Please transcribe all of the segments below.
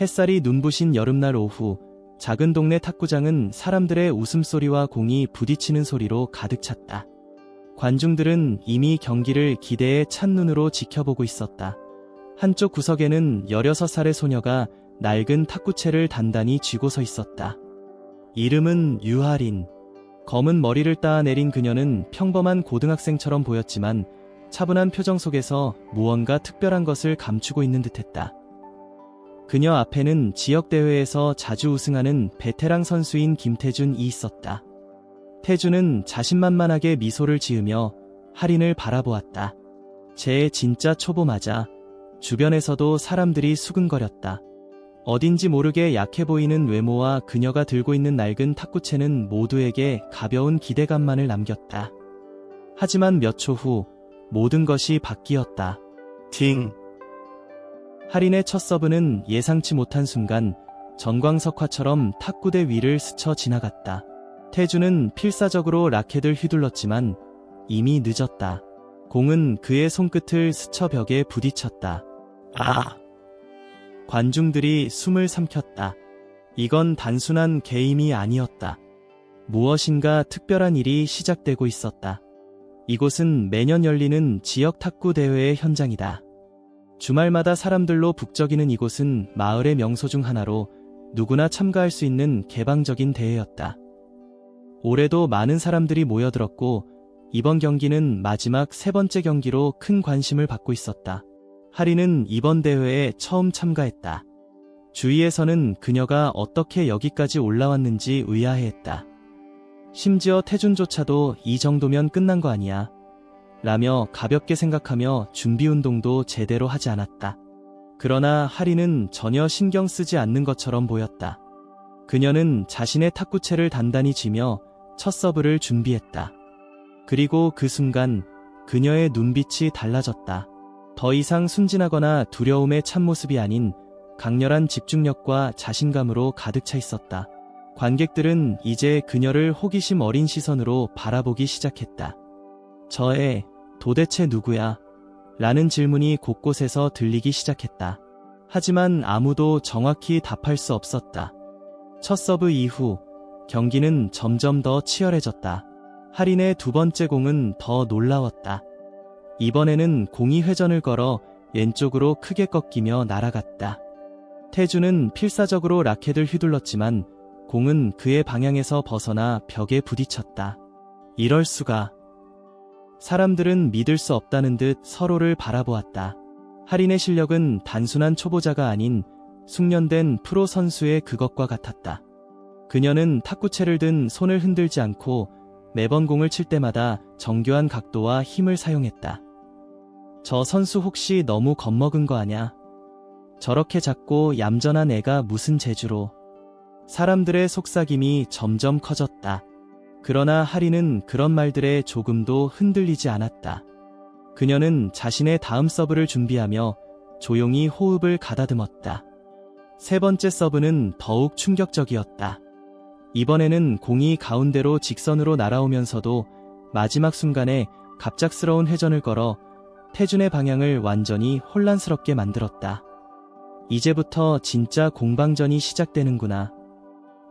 햇살이 눈부신 여름날 오후 작은 동네 탁구장은 사람들의 웃음소리와 공이 부딪히는 소리로 가득 찼다. 관중들은 이미 경기를 기대에 찬 눈으로 지켜보고 있었다. 한쪽 구석에는 16살의 소녀가 낡은 탁구채를 단단히 쥐고 서 있었다. 이름은 유하린. 검은 머리를 따내린 그녀는 평범한 고등학생처럼 보였지만 차분한 표정 속에서 무언가 특별한 것을 감추고 있는 듯했다. 그녀 앞에는 지역대회에서 자주 우승하는 베테랑 선수인 김태준이 있었다. 태준은 자신만만하게 미소를 지으며 할인을 바라보았다. 제 진짜 초보 맞아. 주변에서도 사람들이 수근거렸다. 어딘지 모르게 약해 보이는 외모와 그녀가 들고 있는 낡은 탁구채는 모두에게 가벼운 기대감만을 남겼다. 하지만 몇 초 후 모든 것이 바뀌었다. 팅. 할인의 첫 서브는 예상치 못한 순간 전광석화처럼 탁구대 위를 스쳐 지나갔다. 태주는 필사적으로 라켓을 휘둘렀지만 이미 늦었다. 공은 그의 손끝을 스쳐 벽에 부딪혔다. 아. 관중들이 숨을 삼켰다. 이건 단순한 게임이 아니었다. 무엇인가 특별한 일이 시작되고 있었다. 이곳은 매년 열리는 지역 탁구 대회의 현장이다. 주말마다 사람들로 북적이는 이곳은 마을의 명소 중 하나로 누구나 참가할 수 있는 개방적인 대회였다. 올해도 많은 사람들이 모여들었고 이번 경기는 마지막 세 번째 경기로 큰 관심을 받고 있었다. 하리는 이번 대회에 처음 참가했다. 주위에서는 그녀가 어떻게 여기까지 올라왔는지 의아해했다. 심지어 태준조차도 이 정도면 끝난 거 아니야. 라며 가볍게 생각하며 준비 운동도 제대로 하지 않았다. 그러나 하리는 전혀 신경 쓰지 않는 것처럼 보였다. 그녀는 자신의 탁구채를 단단히 쥐며 첫 서브를 준비했다. 그리고 그 순간 그녀의 눈빛이 달라졌다. 더 이상 순진하거나 두려움의 참모습이 아닌 강렬한 집중력과 자신감으로 가득 차 있었다. 관객들은 이제 그녀를 호기심 어린 시선으로 바라보기 시작했다. 저애, 도대체 누구야? 라는 질문이 곳곳에서 들리기 시작했다. 하지만 아무도 정확히 답할 수 없었다. 첫 서브 이후 경기는 점점 더 치열해졌다. 할인의 두 번째 공은 더 놀라웠다. 이번에는 공이 회전을 걸어 왼쪽으로 크게 꺾이며 날아갔다. 태주는 필사적으로 라켓을 휘둘렀지만 공은 그의 방향에서 벗어나 벽에 부딪혔다. 이럴 수가. 사람들은 믿을 수 없다는 듯 서로를 바라보았다. 할인의 실력은 단순한 초보자가 아닌 숙련된 프로 선수의 그것과 같았다. 그녀는 탁구채를 든 손을 흔들지 않고 매번 공을 칠 때마다 정교한 각도와 힘을 사용했다. 저 선수 혹시 너무 겁먹은 거 아냐? 저렇게 작고 얌전한 애가 무슨 재주로. 사람들의 속삭임이 점점 커졌다. 그러나 하리는 그런 말들에 조금도 흔들리지 않았다. 그녀는 자신의 다음 서브를 준비하며 조용히 호흡을 가다듬었다. 세 번째 서브는 더욱 충격적이었다. 이번에는 공이 가운데로 직선으로 날아오면서도 마지막 순간에 갑작스러운 회전을 걸어 태준의 방향을 완전히 혼란스럽게 만들었다. 이제부터 진짜 공방전이 시작되는구나.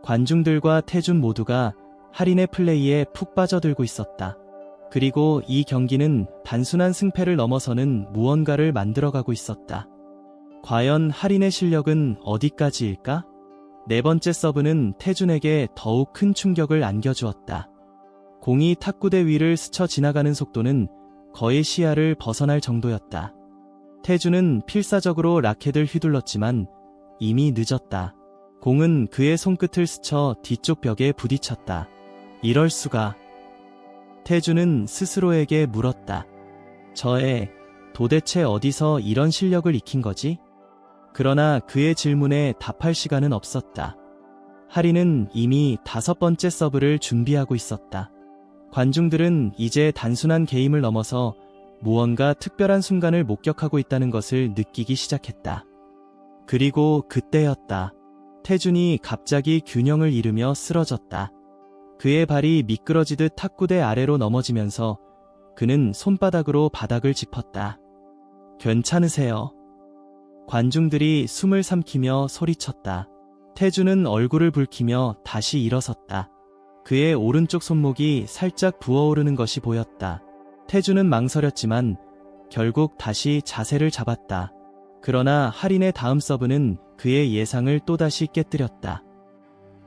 관중들과 태준 모두가 할인의 플레이에 푹 빠져들고 있었다. 그리고 이 경기는 단순한 승패를 넘어서는 무언가를 만들어가고 있었다. 과연 할인의 실력은 어디까지일까? 네 번째 서브는 태준에게 더욱 큰 충격을 안겨주었다. 공이 탁구대 위를 스쳐 지나가는 속도는 거의 시야를 벗어날 정도였다. 태준은 필사적으로 라켓을 휘둘렀지만 이미 늦었다. 공은 그의 손끝을 스쳐 뒤쪽 벽에 부딪혔다. 이럴 수가. 태준은 스스로에게 물었다. 저애, 도대체 어디서 이런 실력을 익힌 거지? 그러나 그의 질문에 답할 시간은 없었다. 하리는 이미 다섯 번째 서브를 준비하고 있었다. 관중들은 이제 단순한 게임을 넘어서 무언가 특별한 순간을 목격하고 있다는 것을 느끼기 시작했다. 그리고 그때였다. 태준이 갑자기 균형을 잃으며 쓰러졌다. 그의 발이 미끄러지듯 탁구대 아래로 넘어지면서 그는 손바닥으로 바닥을 짚었다. 괜찮으세요? 관중들이 숨을 삼키며 소리쳤다. 태주는 얼굴을 붉히며 다시 일어섰다. 그의 오른쪽 손목이 살짝 부어오르는 것이 보였다. 태주는 망설였지만 결국 다시 자세를 잡았다. 그러나 할인의 다음 서브는 그의 예상을 또다시 깨뜨렸다.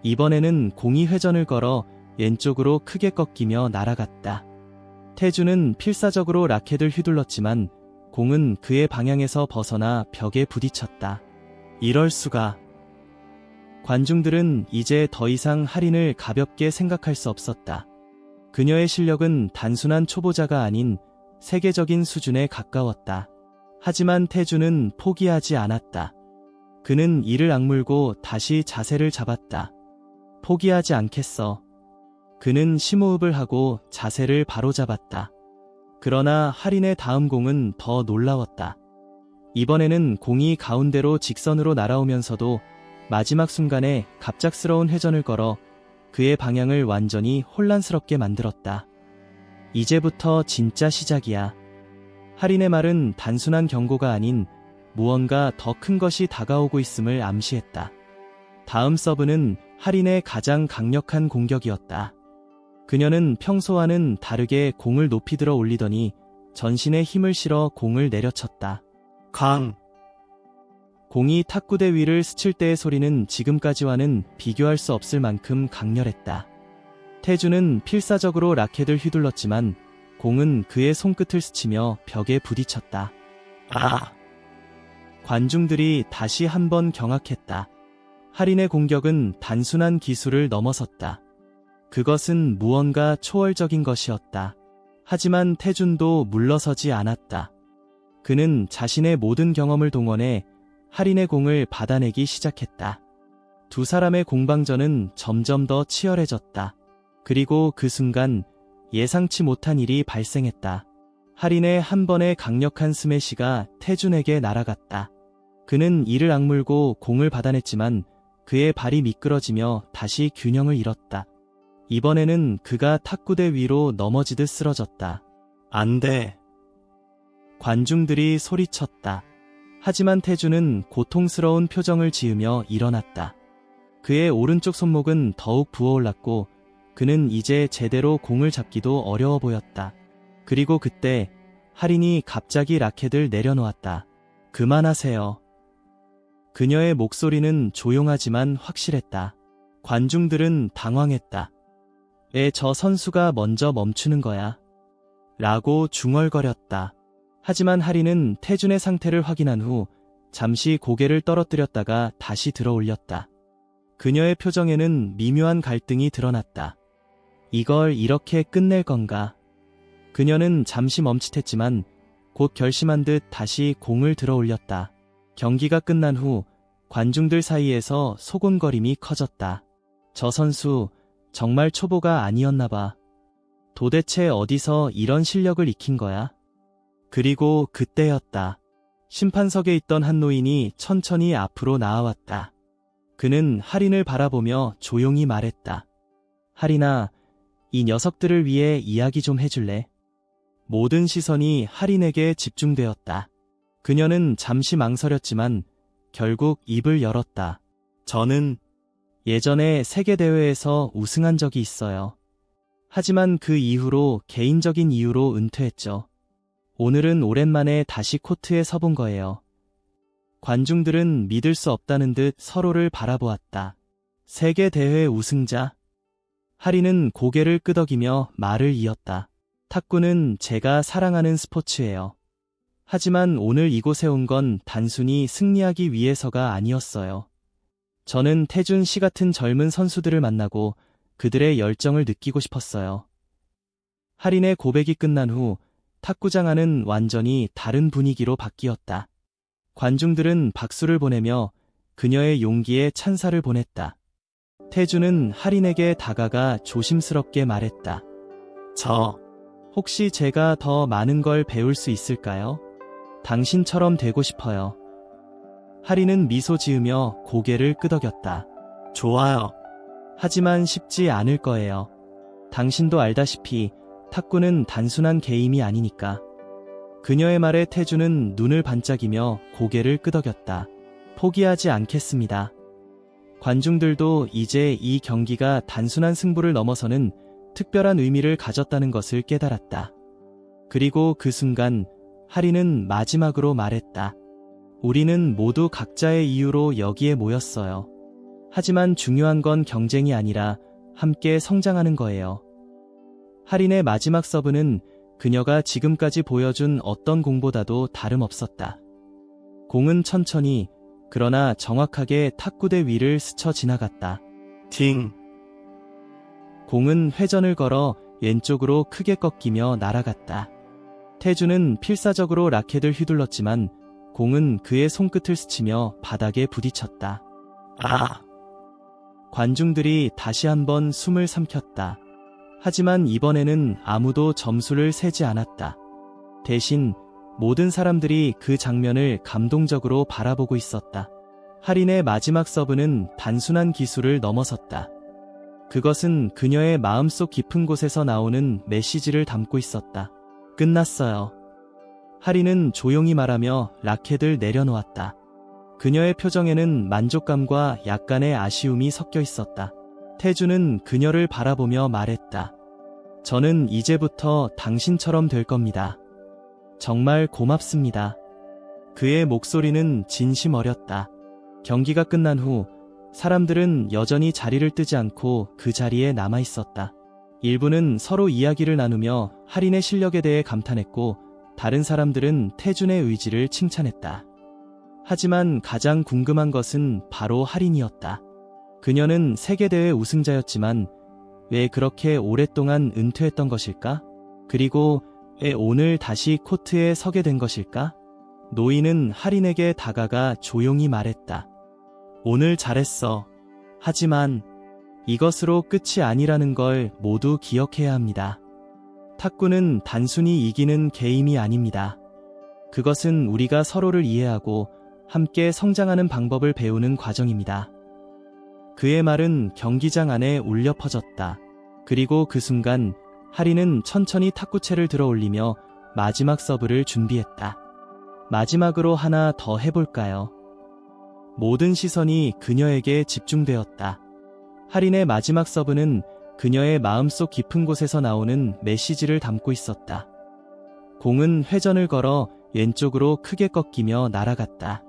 이번에는 공이 회전을 걸어 왼쪽으로 크게 꺾이며 날아갔다. 태주는 필사적으로 라켓을 휘둘렀지만 공은 그의 방향에서 벗어나 벽에 부딪혔다. 이럴 수가. 관중들은 이제 더 이상 할인을 가볍게 생각할 수 없었다. 그녀의 실력은 단순한 초보자가 아닌 세계적인 수준에 가까웠다. 하지만 태주는 포기하지 않았다. 그는 이를 악물고 다시 자세를 잡았다. 포기하지 않겠어. 그는 심호흡을 하고 자세를 바로잡았다. 그러나 할인의 다음 공은 더 놀라웠다. 이번에는 공이 가운데로 직선으로 날아오면서도 마지막 순간에 갑작스러운 회전을 걸어 그의 방향을 완전히 혼란스럽게 만들었다. 이제부터 진짜 시작이야. 할인의 말은 단순한 경고가 아닌 무언가 더 큰 것이 다가오고 있음을 암시했다. 다음 서브는 할인의 가장 강력한 공격이었다. 그녀는 평소와는 다르게 공을 높이 들어 올리더니 전신에 힘을 실어 공을 내려쳤다. 강! 공이 탁구대 위를 스칠 때의 소리는 지금까지와는 비교할 수 없을 만큼 강렬했다. 태주는 필사적으로 라켓을 휘둘렀지만 공은 그의 손끝을 스치며 벽에 부딪혔다. 아! 관중들이 다시 한번 경악했다. 할인의 공격은 단순한 기술을 넘어섰다. 그것은 무언가 초월적인 것이었다. 하지만 태준도 물러서지 않았다. 그는 자신의 모든 경험을 동원해 할인의 공을 받아내기 시작했다. 두 사람의 공방전은 점점 더 치열해졌다. 그리고 그 순간 예상치 못한 일이 발생했다. 할인의 한 번의 강력한 스매시가 태준에게 날아갔다. 그는 이를 악물고 공을 받아냈지만 그의 발이 미끄러지며 다시 균형을 잃었다. 이번에는 그가 탁구대 위로 넘어지듯 쓰러졌다. 안 돼. 관중들이 소리쳤다. 하지만 태주는 고통스러운 표정을 지으며 일어났다. 그의 오른쪽 손목은 더욱 부어올랐고 그는 이제 제대로 공을 잡기도 어려워 보였다. 그리고 그때 할인이 갑자기 라켓을 내려놓았다. 그만하세요. 그녀의 목소리는 조용하지만 확실했다. 관중들은 당황했다. 왜저 선수가 먼저 멈추는 거야? 라고 중얼거렸다. 하지만 하리는 태준의 상태를 확인한 후 잠시 고개를 떨어뜨렸다가 다시 들어 올렸다. 그녀의 표정에는 미묘한 갈등이 드러났다. 이걸 이렇게 끝낼 건가? 그녀는 잠시 멈칫했지만 곧 결심한 듯 다시 공을 들어 올렸다. 경기가 끝난 후 관중들 사이에서 소곤거림이 커졌다. 저 선수 정말 초보가 아니었나 봐. 도대체 어디서 이런 실력을 익힌 거야? 그리고 그때였다. 심판석에 있던 한 노인이 천천히 앞으로 나아왔다. 그는 할인을 바라보며 조용히 말했다. 할인아, 이 녀석들을 위해 이야기 좀 해줄래? 모든 시선이 할인에게 집중되었다. 그녀는 잠시 망설였지만 결국 입을 열었다. 저는 예전에 세계대회에서 우승한 적이 있어요. 하지만 그 이후로 개인적인 이유로 은퇴했죠. 오늘은 오랜만에 다시 코트에 서본 거예요. 관중들은 믿을 수 없다는 듯 서로를 바라보았다. 세계대회 우승자. 하리는 고개를 끄덕이며 말을 이었다. 탁구는 제가 사랑하는 스포츠예요. 하지만 오늘 이곳에 온 건 단순히 승리하기 위해서가 아니었어요. 저는 태준 씨 같은 젊은 선수들을 만나고 그들의 열정을 느끼고 싶었어요. 할인의 고백이 끝난 후 탁구장 안은 완전히 다른 분위기로 바뀌었다. 관중들은 박수를 보내며 그녀의 용기에 찬사를 보냈다. 태주는 할인에게 다가가 조심스럽게 말했다. 저, 혹시 제가 더 많은 걸 배울 수 있을까요? 당신처럼 되고 싶어요. 할인은 미소 지으며 고개를 끄덕였다. 좋아요. 하지만 쉽지 않을 거예요. 당신도 알다시피 탁구는 단순한 게임이 아니니까. 그녀의 말에 태주는 눈을 반짝이며 고개를 끄덕였다. 포기하지 않겠습니다. 관중들도 이제 이 경기가 단순한 승부를 넘어서는 특별한 의미를 가졌다는 것을 깨달았다. 그리고 그 순간 하리는 마지막으로 말했다. 우리는 모두 각자의 이유로 여기에 모였어요. 하지만 중요한 건 경쟁이 아니라 함께 성장하는 거예요. 하린의 마지막 서브는 그녀가 지금까지 보여준 어떤 공보다도 다름없었다. 공은 천천히 그러나 정확하게 탁구대 위를 스쳐 지나갔다. 팅. 공은 회전을 걸어 왼쪽으로 크게 꺾이며 날아갔다. 태주는 필사적으로 라켓을 휘둘렀지만 공은 그의 손끝을 스치며 바닥에 부딪혔다. 아! 관중들이 다시 한번 숨을 삼켰다. 하지만 이번에는 아무도 점수를 세지 않았다. 대신 모든 사람들이 그 장면을 감동적으로 바라보고 있었다. 할인의 마지막 서브는 단순한 기술을 넘어섰다. 그것은 그녀의 마음속 깊은 곳에서 나오는 메시지를 담고 있었다. 끝났어요. 할인은 조용히 말하며 라켓을 내려놓았다. 그녀의 표정에는 만족감과 약간의 아쉬움이 섞여 있었다. 태주는 그녀를 바라보며 말했다. 저는 이제부터 당신처럼 될 겁니다. 정말 고맙습니다. 그의 목소리는 진심 어렸다. 경기가 끝난 후 사람들은 여전히 자리를 뜨지 않고 그 자리에 남아 있었다. 일부는 서로 이야기를 나누며 할인의 실력에 대해 감탄했고 다른 사람들은 태준의 의지를 칭찬했다. 하지만 가장 궁금한 것은 바로 할인이었다. 그녀는 세계대회 우승자였지만 왜 그렇게 오랫동안 은퇴했던 것일까? 그리고 왜 오늘 다시 코트에 서게 된 것일까? 노인은 할인에게 다가가 조용히 말했다. 오늘 잘했어. 하지만 이것으로 끝이 아니라는 걸 모두 기억해야 합니다. 탁구는 단순히 이기는 게임이 아닙니다. 그것은 우리가 서로를 이해하고 함께 성장하는 방법을 배우는 과정입니다. 그의 말은 경기장 안에 울려 퍼졌다. 그리고 그 순간 하리는 천천히 탁구채를 들어 올리며 마지막 서브를 준비했다. 마지막으로 하나 더 해볼까요? 모든 시선이 그녀에게 집중되었다. 하린의 마지막 서브는 그녀의 마음속 깊은 곳에서 나오는 메시지를 담고 있었다. 공은 회전을 걸어 왼쪽으로 크게 꺾이며 날아갔다.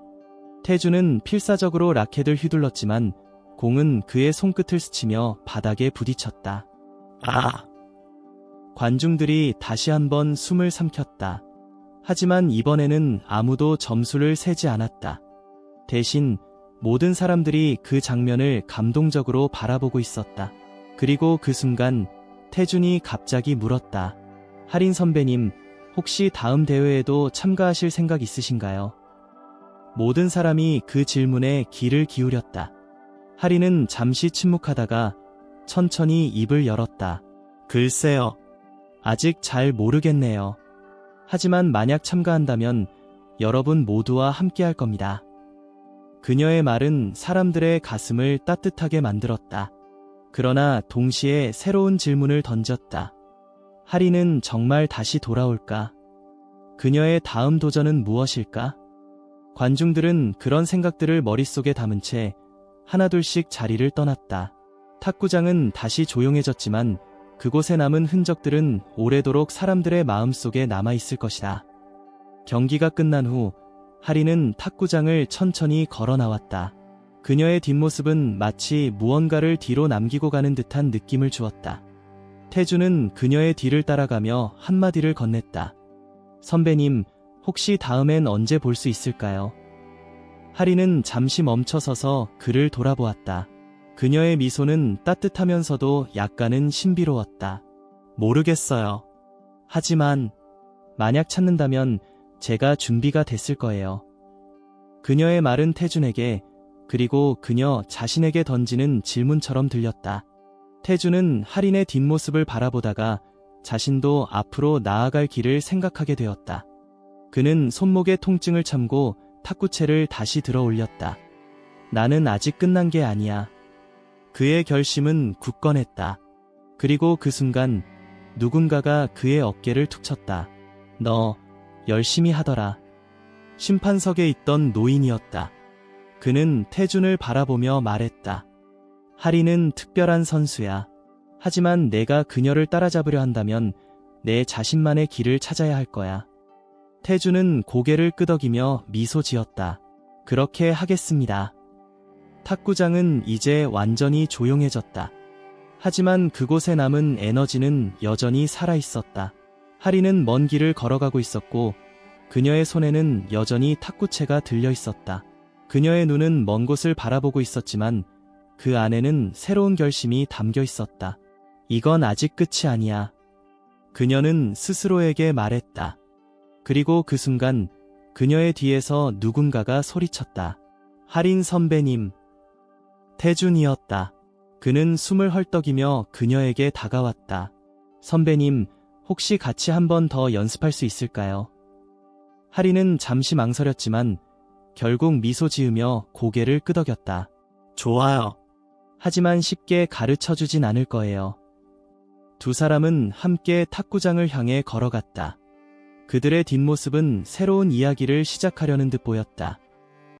태주는 필사적으로 라켓을 휘둘렀지만 공은 그의 손끝을 스치며 바닥에 부딪혔다. 아! 관중들이 다시 한번 숨을 삼켰다. 하지만 이번에는 아무도 점수를 세지 않았다. 대신 모든 사람들이 그 장면을 감동적으로 바라보고 있었다. 그리고 그 순간 태준이 갑자기 물었다. 할인 선배님, 혹시 다음 대회에도 참가하실 생각 있으신가요? 모든 사람이 그 질문에 귀를 기울였다. 하리는 잠시 침묵하다가 천천히 입을 열었다. 글쎄요. 아직 잘 모르겠네요. 하지만 만약 참가한다면 여러분 모두와 함께 할 겁니다. 그녀의 말은 사람들의 가슴을 따뜻하게 만들었다. 그러나 동시에 새로운 질문을 던졌다. 하리는 정말 다시 돌아올까? 그녀의 다음 도전은 무엇일까? 관중들은 그런 생각들을 머릿속에 담은 채 하나둘씩 자리를 떠났다. 탁구장은 다시 조용해졌지만 그곳에 남은 흔적들은 오래도록 사람들의 마음속에 남아있을 것이다. 경기가 끝난 후 하리는 탁구장을 천천히 걸어 나왔다. 그녀의 뒷모습은 마치 무언가를 뒤로 남기고 가는 듯한 느낌을 주었다. 태주는 그녀의 뒤를 따라가며 한마디를 건넸다. 선배님, 혹시 다음엔 언제 볼 수 있을까요? 하리는 잠시 멈춰서서 그를 돌아보았다. 그녀의 미소는 따뜻하면서도 약간은 신비로웠다. 모르겠어요. 하지만, 만약 찾는다면 제가 준비가 됐을 거예요. 그녀의 말은 태준에게 그리고 그녀 자신에게 던지는 질문처럼 들렸다. 태준은 할인의 뒷모습을 바라보다가 자신도 앞으로 나아갈 길을 생각하게 되었다. 그는 손목의 통증을 참고 탁구채를 다시 들어 올렸다. 나는 아직 끝난 게 아니야. 그의 결심은 굳건했다. 그리고 그 순간 누군가가 그의 어깨를 툭 쳤다. 너 열심히 하더라. 심판석에 있던 노인이었다. 그는 태준을 바라보며 말했다. 하리는 특별한 선수야. 하지만 내가 그녀를 따라잡으려 한다면 내 자신만의 길을 찾아야 할 거야. 태준은 고개를 끄덕이며 미소 지었다. 그렇게 하겠습니다. 탁구장은 이제 완전히 조용해졌다. 하지만 그곳에 남은 에너지는 여전히 살아 있었다. 하리는 먼 길을 걸어가고 있었고 그녀의 손에는 여전히 탁구채가 들려 있었다. 그녀의 눈은 먼 곳을 바라보고 있었지만 그 안에는 새로운 결심이 담겨 있었다. 이건 아직 끝이 아니야. 그녀는 스스로에게 말했다. 그리고 그 순간 그녀의 뒤에서 누군가가 소리쳤다. 할인 선배님. 태준이었다. 그는 숨을 헐떡이며 그녀에게 다가왔다. 선배님, 혹시 같이 한 번 더 연습할 수 있을까요? 하리는 잠시 망설였지만 결국 미소 지으며 고개를 끄덕였다. 좋아요. 하지만 쉽게 가르쳐 주진 않을 거예요. 두 사람은 함께 탁구장을 향해 걸어갔다. 그들의 뒷모습은 새로운 이야기를 시작하려는 듯 보였다.